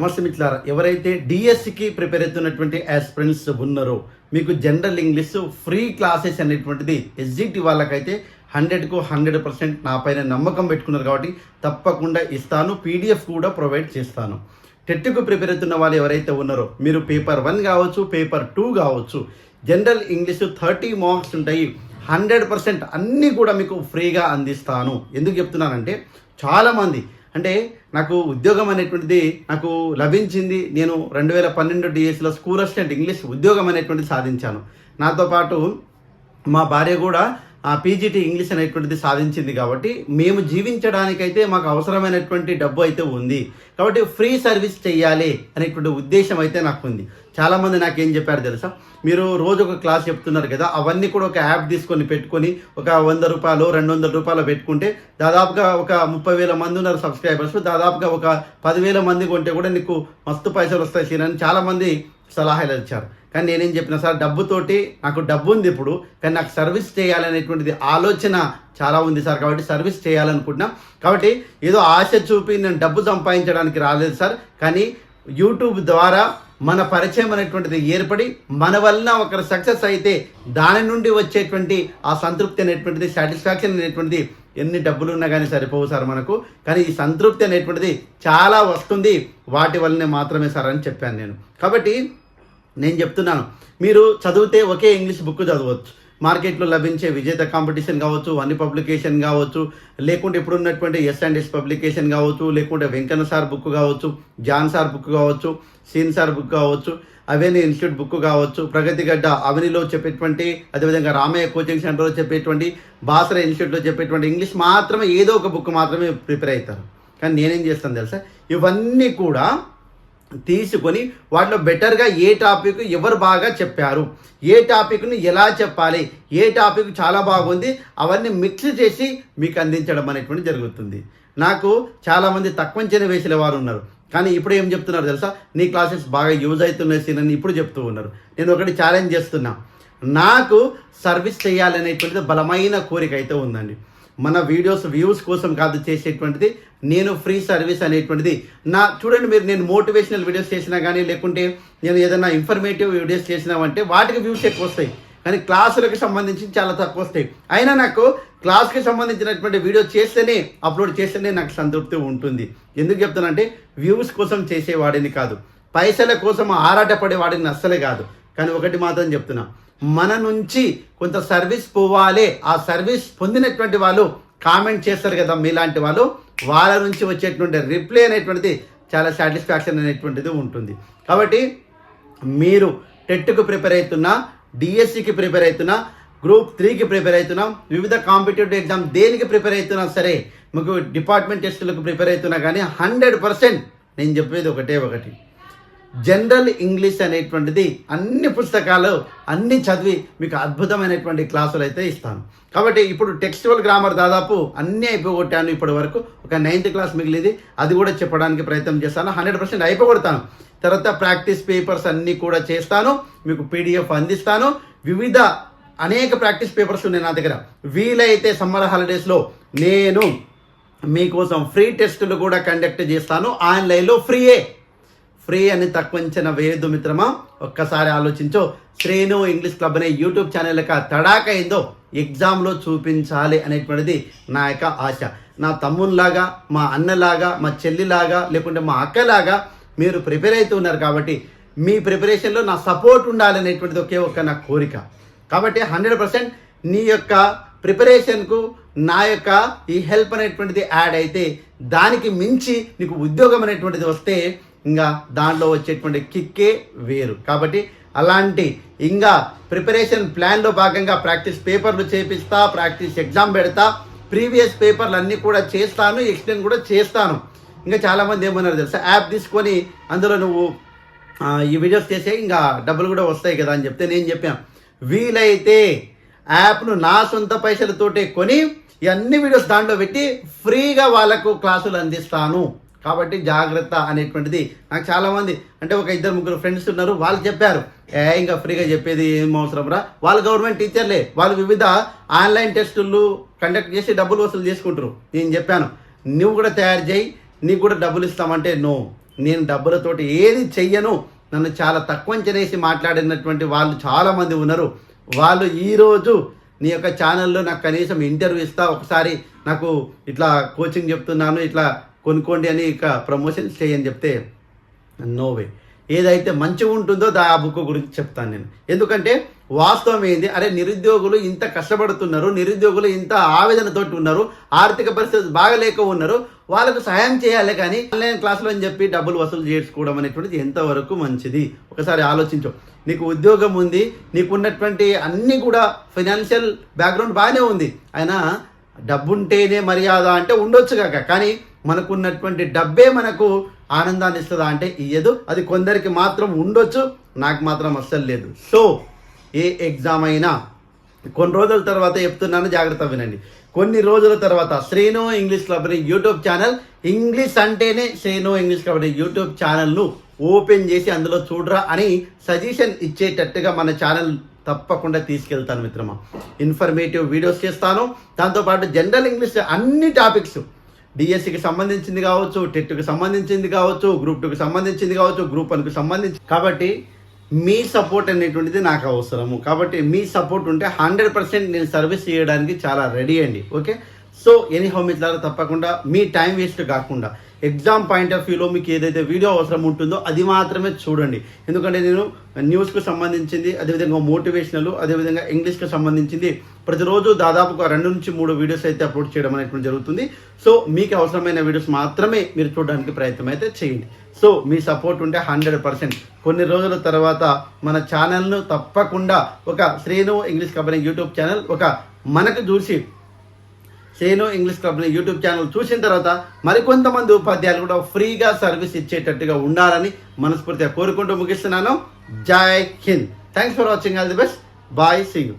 నమస్తే మిత్రులారా ఎవరైతే డిఎస్సికి ప్రిపేర్ అవుతున్నటువంటి ఆస్పిరెంట్స్ ఉన్నారో మీకు జనరల్ ఇంగ్లీష్ ఫ్రీ క్లాసెస్ అనేటువంటిది ఎస్జిటి వాళ్ళకైతే హండ్రెడ్కు హండ్రెడ్ పర్సెంట్ నా పైన నమ్మకం పెట్టుకున్నారు కాబట్టి తప్పకుండా ఇస్తాను పీడిఎఫ్ కూడా ప్రొవైడ్ చేస్తాను. టెట్కు ప్రిపేర్ అవుతున్న వాళ్ళు ఎవరైతే ఉన్నారో మీరు పేపర్ వన్ కావచ్చు పేపర్ టూ కావచ్చు జనరల్ ఇంగ్లీష్ థర్టీ మార్క్స్ ఉంటాయి హండ్రెడ్ పర్సెంట్ అన్నీ కూడా మీకు ఫ్రీగా అందిస్తాను. ఎందుకు చెప్తున్నానంటే చాలామంది అంటే నాకు ఉద్యోగం అనేటువంటిది నాకు లభించింది నేను రెండు వేల పన్నెండు డిఎస్సిలో స్కూల్ అసిస్టెంట్ ఇంగ్లీష్ ఉద్యోగం అనేటువంటిది సాధించాను. నాతో పాటు మా భార్య కూడా పీజీటీ ఇంగ్లీష్ అనేటువంటిది సాధించింది కాబట్టి మేము జీవించడానికైతే మాకు అవసరమైనటువంటి డబ్బు అయితే ఉంది. కాబట్టి ఫ్రీ సర్వీస్ చేయాలి అనేటువంటి ఉద్దేశం అయితే నాకు ఉంది చాలామంది నాకేం చెప్పారు తెలుసా? మీరు రోజు ఒక క్లాస్ చెప్తున్నారు కదా అవన్నీ కూడా ఒక యాప్ తీసుకొని పెట్టుకొని ఒక వంద రూపాయలు రెండు వందల రూపాయలు పెట్టుకుంటే దాదాపుగా ఒక ముప్పై వేల మంది ఉన్నారు సబ్స్క్రైబర్స్. దాదాపుగా ఒక పదివేల మంది కొంటే కూడా నీకు మస్తు పైసలు వస్తాయి సీన్ అని చాలామంది సలహాలు ఇచ్చారు. కానీ నేనేం చెప్పిన సార్ డబ్బుతోటి నాకు డబ్బు ఉంది ఇప్పుడు కానీ నాకు సర్వీస్ చేయాలనేటువంటిది ఆలోచన చాలా ఉంది సార్. కాబట్టి సర్వీస్ చేయాలనుకుంటున్నాం. కాబట్టి ఏదో ఆశ చూపి నేను డబ్బు సంపాదించడానికి రాలేదు సార్. కానీ యూట్యూబ్ ద్వారా మన పరిచయం అనేటువంటిది ఏర్పడి మన వలన ఒకరు సక్సెస్ అయితే దాని నుండి వచ్చేటువంటి ఆ సంతృప్తి అనేటువంటిది సాటిస్ఫాక్షన్ అనేటువంటిది ఎన్ని డబ్బులు ఉన్నా కానీ సరిపోవు సార్ మనకు. కానీ ఈ సంతృప్తి అనేటువంటిది చాలా వస్తుంది. వాటి వల్లనే మాత్రమే సార్ అని చెప్పాను నేను. కాబట్టి నేను చెప్తున్నాను. మీరు చదివితే ఒకే ఇంగ్లీష్ బుక్ చదవచ్చు. మార్కెట్లో లభించే విజేత కాంపిటీషన్ కావచ్చు అన్ని పబ్లికేషన్ కావచ్చు లేకుంటే ఇప్పుడు ఉన్నటువంటి ఎస్ అండ్ ఎస్ పబ్లికేషన్ కావచ్చు లేకుంటే వెంకన్న సార్ బుక్ కావచ్చు జాన్ సార్ బుక్ కావచ్చు సీన్ సార్ బుక్ కావచ్చు అవెనీ ఇన్స్టిట్యూట్ బుక్ కావచ్చు ప్రగతి గడ్డ అవనిలో చెప్పేటువంటి అదేవిధంగా రామయ్య కోచింగ్ సెంటర్లో చెప్పేటువంటి బాసర ఇన్స్టిట్యూట్లో చెప్పేటువంటి ఇంగ్లీష్ మాత్రమే ఏదో ఒక బుక్ మాత్రమే ప్రిపేర్ అవుతారు. కానీ నేనేం చేస్తాను తెలుసా? ఇవన్నీ కూడా తీసుకొని వాటిలో బెటర్గా ఏ టాపిక్ ఎవరు బాగా చెప్పారు? ఏ టాపిక్ను ఎలా చెప్పాలి? ఏ టాపిక్ చాలా బాగుంది? అవన్నీ మిక్స్ చేసి మీకు అందించడం అనేటువంటి జరుగుతుంది. నాకు చాలామంది తక్కువ అంచనా వేసిన వారు ఉన్నారు. కానీ ఇప్పుడు ఏం చెప్తున్నారు తెలుసా? నీ క్లాసెస్ బాగా యూజ్ అవుతున్నాయి సీన్ అని ఇప్పుడు చెప్తూ ఉన్నారు. నేను ఒకటి ఛాలెంజ్ చేస్తున్నా. నాకు సర్వీస్ చేయాలనేటువంటిది బలమైన కోరిక అయితే ఉందండి. మన వీడియోస్ వ్యూస్ కోసం కాదు చేసేటువంటిది నేను ఫ్రీ సర్వీస్ అనేటువంటిది. నా చూడండి మీరు నేను మోటివేషనల్ వీడియోస్ చేసినా కానీ లేకుంటే నేను ఏదైనా ఇన్ఫర్మేటివ్ వీడియోస్ చేసినామంటే వాటికి వ్యూస్ ఎక్కువ వస్తాయి. కానీ క్లాసులకు సంబంధించి చాలా తక్కువ వస్తాయి. అయినా నాకు క్లాస్కి సంబంధించినటువంటి వీడియో చేస్తేనే అప్లోడ్ చేస్తేనే నాకు సంతృప్తి ఉంటుంది. ఎందుకు చెప్తానంటే వ్యూస్ కోసం చేసేవాడిని కాదు. పైసల కోసం ఆరాటపడేవాడిని అస్సలే కాదు. కానీ ఒకటి మాత్రం చెప్తున్నా. మన నుంచి కొంత సర్వీస్ పోవాలి. ఆ సర్వీస్ పొందినటువంటి వాళ్ళు కామెంట్ చేస్తారు కదా మీలాంటి వాళ్ళు. వాళ్ళ నుంచి వచ్చేటువంటి రిప్లై అనేటువంటిది చాలా సాటిస్ఫాక్షన్ అనేటువంటిది ఉంటుంది. కాబట్టి మీరు టెట్కు ప్రిపేర్ అవుతున్నా డిఎస్సికి ప్రిపేర్ అవుతున్నా గ్రూప్ త్రీకి ప్రిపేర్ అవుతున్నా వివిధ కాంపిటేటివ్ ఎగ్జామ్ దేనికి ప్రిపేర్ అవుతున్నా సరే మీకు డిపార్ట్మెంట్ టెస్టులకు ప్రిపేర్ అవుతున్నా కానీ హండ్రెడ్ పర్సెంట్ నేను చెప్పేది ఒకటే ఒకటి. జనరల్ ఇంగ్లీష్ అనేటువంటిది అన్ని పుస్తకాలు అన్ని చదివి మీకు అద్భుతమైనటువంటి క్లాసులు అయితే ఇస్తాను. కాబట్టి ఇప్పుడు టెక్స్టువల్ గ్రామర్ దాదాపు అన్నీ అయిపోగొట్టాను ఇప్పటి వరకు. ఒక నైన్త్ క్లాస్ మిగిలింది. అది కూడా చెప్పడానికి ప్రయత్నం చేస్తాను. హండ్రెడ్ పర్సెంట్ అయిపోగొడతాను. తర్వాత ప్రాక్టీస్ పేపర్స్ అన్నీ కూడా చేస్తాను. మీకు పీడిఎఫ్ అందిస్తాను. వివిధ అనేక ప్రాక్టీస్ పేపర్స్ ఉన్నాయి నా దగ్గర. వీలైతే సమ్మర్ హాలిడేస్లో నేను మీకోసం ఫ్రీ టెస్టులు కూడా కండక్ట్ చేస్తాను. ఆన్లైన్లో ఫ్రీయే ఫ్రీ అని తక్కువంచిన అంచనా వేయద్దు మిత్రమా? ఒక్కసారి ఆలోచించో. శ్రేణు ఇంగ్లీష్ క్లబ్ అనే యూట్యూబ్ ఛానల్ యొక్క తడాక ఏందో ఎగ్జామ్లో చూపించాలి అనేటువంటిది నా యొక్క ఆశ. నా తమ్మునిలాగా మా అన్నలాగా మా చెల్లిలాగా లేకుంటే మా అక్కలాగా మీరు ప్రిపేర్ అవుతూ ఉన్నారు కాబట్టి మీ ప్రిపరేషన్లో నా సపోర్ట్ ఉండాలనేటువంటిది ఒకే ఒక్క నా కోరిక. కాబట్టి హండ్రెడ్ పర్సెంట్ నీ యొక్క ప్రిపరేషన్కు నా యొక్క ఈ హెల్ప్ అనేటువంటిది యాడ్ అయితే దానికి మించి నీకు ఉద్యోగం అనేటువంటిది వస్తే ఇంకా దాంట్లో వచ్చేటువంటి కిక్కే వేరు. కాబట్టి అలాంటి ఇంకా ప్రిపరేషన్ ప్లాన్లో భాగంగా ప్రాక్టీస్ పేపర్లు చేపిస్తా ప్రాక్టీస్ ఎగ్జామ్ పెడతా ప్రీవియస్ పేపర్లు అన్నీ కూడా చేస్తాను ఎక్స్టెండ్ కూడా చేస్తాను. ఇంకా చాలామంది ఏమన్నారు తెలుసా? యాప్ తీసుకొని అందులో నువ్వు ఈ వీడియోస్ చేసే ఇంకా డబ్బులు కూడా వస్తాయి కదా అని చెప్తే నేను చెప్పాను. వీలైతే యాప్ను నా సొంత పైసలతోటే కొని ఇవన్నీ అన్ని వీడియోస్ దాంట్లో పెట్టి ఫ్రీగా వాళ్ళకు క్లాసులు అందిస్తాను. కాబట్టి జాగ్రత్త అనేటువంటిది నాకు చాలామంది అంటే ఒక ఇద్దరు ముగ్గురు ఫ్రెండ్స్ ఉన్నారు వాళ్ళు చెప్పారు. ఏ ఇంకా ఫ్రీగా చెప్పేది ఏం అవసరం రా? వాళ్ళు గవర్నమెంట్ టీచర్లే వాళ్ళు వివిధ ఆన్లైన్ టెస్టులు కండక్ట్ చేసి డబ్బులు వసూలు చేసుకుంటారు. నేను చెప్పాను నువ్వు కూడా తయారు చేయి నీకు కూడా డబ్బులు ఇస్తామంటే నో నేను డబ్బులతోటి ఏది చెయ్యను. నన్ను చాలా తక్కువ చేసి మాట్లాడినటువంటి వాళ్ళు చాలామంది ఉన్నారు. వాళ్ళు ఈరోజు నీ యొక్క ఛానల్లో నాకు కనీసం ఇంటర్వ్యూ ఇస్తా ఒకసారి నాకు ఇట్లా కోచింగ్ చెప్తున్నాను ఇట్లా కొనుక్కోండి అని ఇక ప్రమోషన్ చేయని చెప్తే నో వే ఏదైతే మంచిగా ఉంటుందో దా ఆ బుక్ గురించి చెప్తాను నేను. ఎందుకంటే వాస్తవం ఏంది? అరే నిరుద్యోగులు ఇంత కష్టపడుతున్నారు నిరుద్యోగులు ఇంత ఆవేదనతోటి ఉన్నారు ఆర్థిక పరిస్థితి బాగలేక ఉన్నారు వాళ్ళకు సహాయం చేయాలి కానీ ఆన్లైన్ క్లాసులు అని చెప్పి డబ్బులు వసూలు చేసుకోవడం అనేటువంటిది ఎంతవరకు మంచిది? ఒకసారి ఆలోచించు. నీకు ఉద్యోగం ఉంది నీకు ఉన్నటువంటి అన్నీ కూడా ఫైనాన్షియల్ బ్యాక్గ్రౌండ్ బాగానే ఉంది. అయినా డబ్బుంటేనే మర్యాద అంటే ఉండొచ్చు కాక. కానీ మనకున్నటువంటి డబ్బే మనకు ఆనందాన్ని ఇస్తుందా? అంటే ఇయ్యదు. అది కొందరికి మాత్రం ఉండొచ్చు. నాకు మాత్రం అస్సలు లేదు. సో ఏ ఎగ్జామ్ అయినా కొన్ని రోజుల తర్వాత చెప్తున్నాను జాగ్రత్త వినండి. కొన్ని రోజుల తర్వాత Srinu English club YouTube channel English అంటేనే శ్రీను ఇంగ్లీష్ క్లబ్ యూట్యూబ్ ఛానల్ను ఓపెన్ చేసి అందులో చూడరా అని సజెషన్ ఇచ్చేటట్టుగా మన ఛానల్ తప్పకుండా తీసుకెళ్తాను మిత్రమా. ఇన్ఫర్మేటివ్ వీడియోస్ చేస్తాను. దాంతోపాటు జనరల్ ఇంగ్లీష్ అన్ని టాపిక్స్ డిఎస్సికి సంబంధించింది కావచ్చు టెట్కి సంబంధించింది కావచ్చు గ్రూప్ టూకి సంబంధించింది కావచ్చు గ్రూప్ వన్కి సంబంధించి కాబట్టి మీ సపోర్ట్ అనేటువంటిది నాకు అవసరము. కాబట్టి మీ సపోర్ట్ ఉంటే హండ్రెడ్ పర్సెంట్ నేను సర్వీస్ చేయడానికి చాలా రెడీ అండి. ఓకే సో ఎనీ హోమ్ ఇట్లా తప్పకుండా మీ టైం వేస్ట్ కాకుండా ఎగ్జామ్ పాయింట్ ఆఫ్ వ్యూలో మీకు ఏదైతే వీడియో అవసరం ఉంటుందో అది మాత్రమే చూడండి. ఎందుకంటే నేను న్యూస్కు సంబంధించింది అదేవిధంగా మోటివేషనల్ అదేవిధంగా ఇంగ్లీష్కి సంబంధించింది ప్రతిరోజు దాదాపు ఒక రెండు నుంచి మూడు వీడియోస్ అయితే అప్లోడ్ చేయడం అనేటువంటి జరుగుతుంది. సో మీకు అవసరమైన వీడియోస్ మాత్రమే మీరు చూడడానికి ప్రయత్నం అయితే చేయండి. సో మీ సపోర్ట్ ఉంటే హండ్రెడ్ పర్సెంట్ కొన్ని రోజుల తర్వాత మన ఛానల్ను తప్పకుండా ఒక Srinu English company YouTube channel ఒక మనకు చూసి సేను ఇంగ్లీష్ క్లబ్ని యూట్యూబ్ ఛానల్ చూసిన తర్వాత మరికొంతమంది ఉపాధ్యాయులు కూడా ఫ్రీగా సర్వీస్ ఇచ్చేటట్టుగా ఉండాలని మనస్ఫూర్తిగా కోరుకుంటూ ముగిస్తున్నాను. జై Hind. Thanks for watching all the best bye see you